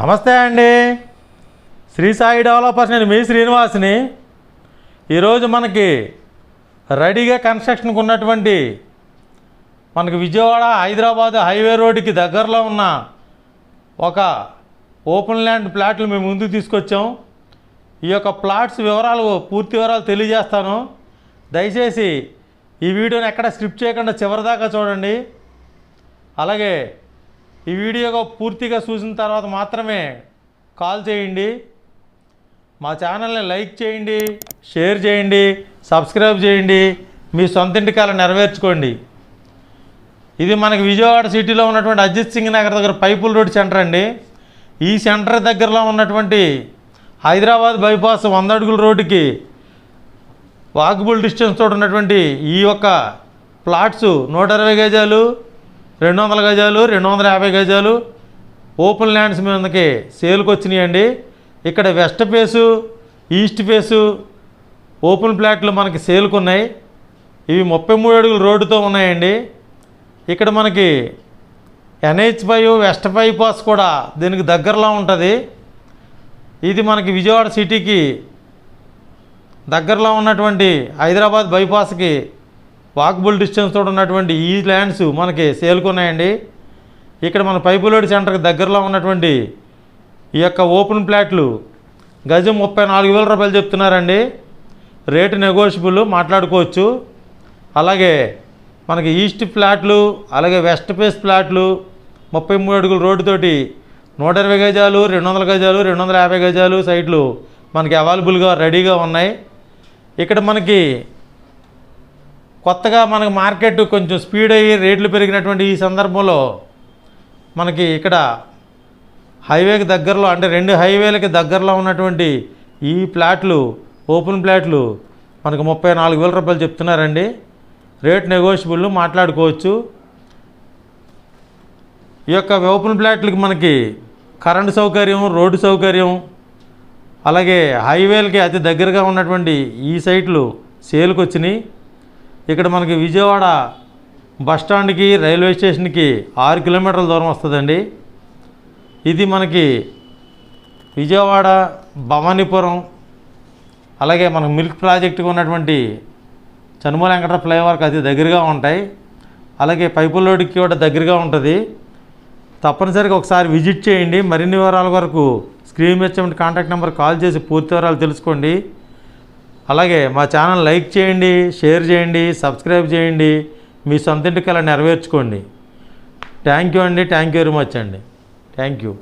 నమస్తే అండి. శ్రీ సాయి డెవలపర్స్ నేను మీ శ్రీనివాస్ని. ఈరోజు మనకి రెడీగా కన్స్ట్రక్షన్కి ఉన్నటువంటి మనకి విజయవాడ హైదరాబాద్ హైవే రోడ్డుకి దగ్గరలో ఉన్న ఒక ఓపెన్ ల్యాండ్ ప్లాట్లు మేము ముందుకు తీసుకొచ్చాం. ఈ యొక్క ప్లాట్స్ వివరాలు పూర్తి వివరాలు తెలియజేస్తాను. దయచేసి ఈ వీడియోని ఎక్కడ స్క్రిప్ట్ చేయకుండా చివరిదాకా చూడండి. అలాగే ఈ వీడియో పూర్తిగా చూసిన తర్వాత మాత్రమే కాల్ చేయండి. మా ఛానల్ని లైక్ చేయండి షేర్ చేయండి సబ్స్క్రైబ్ చేయండి. మీ సొంత ఇంటికాల నెరవేర్చుకోండి. ఇది మనకి విజయవాడ సిటీలో ఉన్నటువంటి అజిత్ సింగ్ నగర్ దగ్గర పైపుల్ రోడ్ సెంటర్ అండి. ఈ సెంటర్ దగ్గరలో ఉన్నటువంటి హైదరాబాద్ బైపాస్ వంద అడుగుల రోడ్డుకి వాకబుల్ డిస్టెన్స్ తోటి ఉన్నటువంటి ఈ యొక్క ప్లాట్స్ నూట ఇరవై గజాలు రెండు వందల గజాలు రెండు వందల యాభై గజాలు. ఓపెన్ ల్యాండ్స్ మీదకి సేల్కి వచ్చినాయండి ఇక్కడ west face east face open ప్లాట్లు మనకి సేల్కి ఉన్నాయి ఇవి ముప్పై మూడు అడుగులు రోడ్డుతో ఉన్నాయండి. ఇక్కడ మనకి ఎన్హెచ్ ఫైవ్ వెస్ట్ బైపాస్ కూడా దీనికి దగ్గరలో ఉంటుంది. ఇది మనకి విజయవాడ సిటీకి దగ్గరలో ఉన్నటువంటి హైదరాబాద్ బైపాస్కి వాకబుల్ డిస్టెన్స్ ఉన్నటువంటి ఈ ల్యాండ్స్ మనకి సేల్కున్నాయండి. ఇక్కడ మన పైపులోడి సెంటర్కి దగ్గరలో ఉన్నటువంటి ఈ యొక్క ఓపెన్ ప్లాట్లు గజం ముప్పై నాలుగు వేల రూపాయలు చెప్తున్నారండి. రేటు నెగోషియబుల్ మాట్లాడుకోవచ్చు. అలాగే మనకి ఈస్ట్ ఫ్లాట్లు అలాగే వెస్ట్ ఫేస్ ఫ్లాట్లు ముప్పై మూడు అడుగుల రోడ్డుతోటి నూట ఇరవై గజాలు రెండు వందల గజాలు రెండు వందల యాభై గజాలు సైట్లు మనకి అవైలబుల్గా రెడీగా ఉన్నాయి. ఇక్కడ మనకి కొత్తగా మనకు మార్కెట్ కొంచెం స్పీడ్ అయ్యి రేట్లు పెరిగినటువంటి ఈ సందర్భంలో మనకి ఇక్కడ హైవేకి దగ్గరలో అంటే రెండు హైవేలకి దగ్గరలో ఉన్నటువంటి ఈ ప్లాట్లు ఓపెన్ ప్లాట్లు మనకు ముప్పై నాలుగు వేల రూపాయలు చెప్తున్నారండి. రేట్ నెగోషియబుల్ మాట్లాడుకోవచ్చు. ఈ యొక్క ఓపెన్ ప్లాట్లకి మనకి కరెంటు సౌకర్యం రోడ్డు సౌకర్యం అలాగే హైవేలకి అతి దగ్గరగా ఉన్నటువంటి ఈ సైట్లు సేల్కి వచ్చినాయి ఇక్కడ మనకి విజయవాడ బస్ స్టాండ్కి రైల్వే స్టేషన్కి ఆరు కిలోమీటర్ల దూరం వస్తుందండి. ఇది మనకి విజయవాడ భవానీపురం అలాగే మనకు మిల్క్ ప్రాజెక్టుగా ఉన్నటువంటి చనుమల వెంకట ఫ్లైఓవర్కి అది దగ్గరగా ఉంటాయి. అలాగే పైపు లోడ్కి కూడా దగ్గరగా ఉంటుంది. తప్పనిసరిగా ఒకసారి విజిట్ చేయండి. మరిన్ని వివరాల వరకు స్క్రీన్ మీద కాంటాక్ట్ నెంబర్ కాల్ చేసి పూర్తి వివరాలు తెలుసుకోండి. అలాగే మా ఛానల్ లైక్ చేయండి షేర్ చేయండి సబ్స్క్రైబ్ చేయండి మీ సొంత ఇంటికి అలా నెరవేర్చుకోండి. థ్యాంక్ యూ అండి థ్యాంక్ యూ వెరీ మచ్ అండి. Thank you